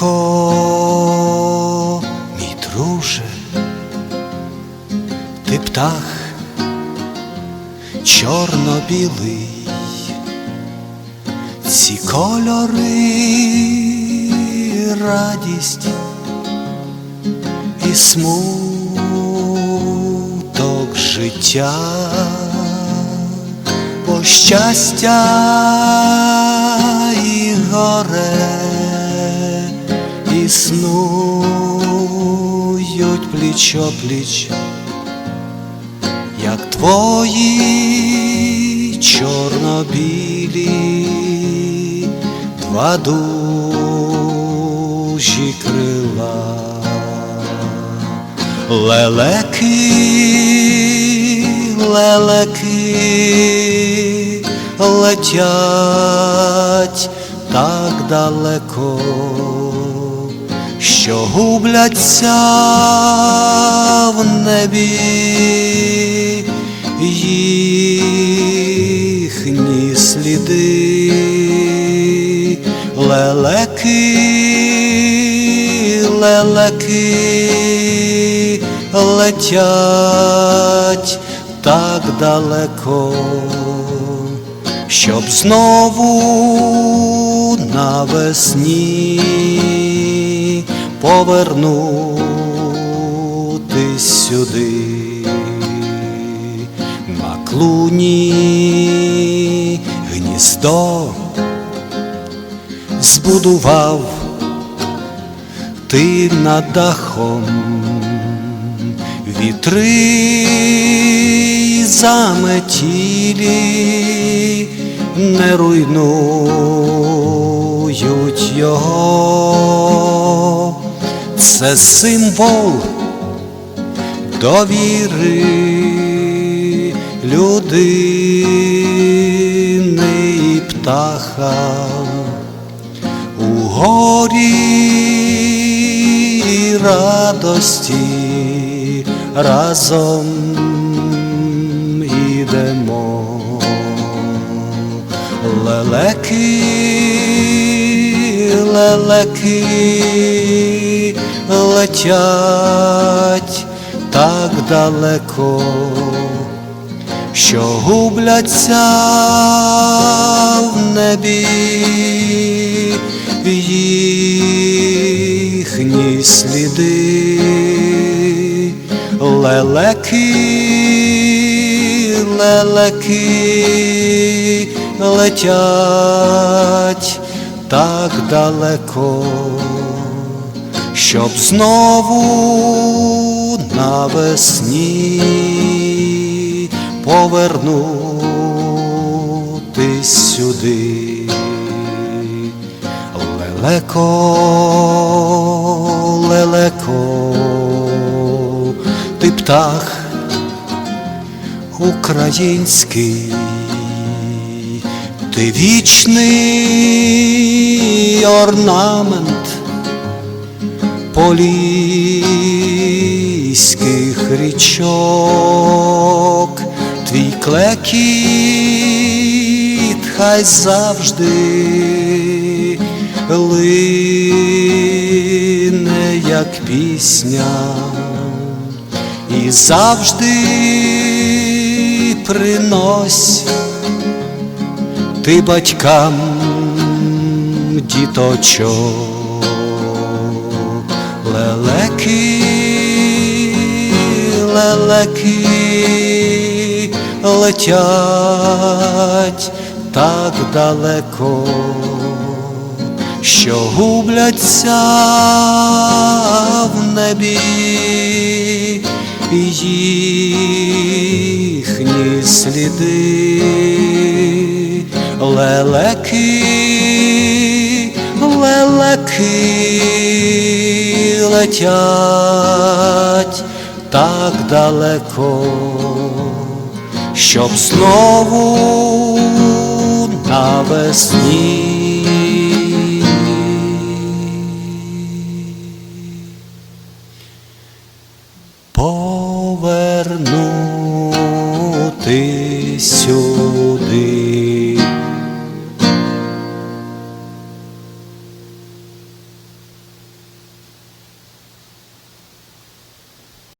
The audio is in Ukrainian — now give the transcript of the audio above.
Лелеко, мій друже, ти птах чорно-білий, ці кольори радість і смуток життя, бо щастя і горе існують пліч пліч, як твої чорно-білі два дужі крила. Лелеки, лелеки летять так далеко, що губляться в небі їхні сліди, лелеки, лелеки летять так далеко, щоб знову навесні повернутись сюди. На клуні гніздо збудував ти над дахом. Вітри заметілі не руйнують його, це символ довіри людини і птаха у горі і радості разом ідемо. Лелеки, лелеки летять так далеко, що губляться в небі їхні сліди, лелеки, лелеки летять так далеко, щоб знову навесні повернутись сюди. Лелеко, лелеко, ти птах український, ти вічний орнамент поліських річок, твій клекіт хай завжди лине, як пісня, і завжди принось ти батькам діточок, лелеки, лелеки летять так далеко, що губляться в небі їхні сліди, лелеки, летять так далеко, щоб знову навесні.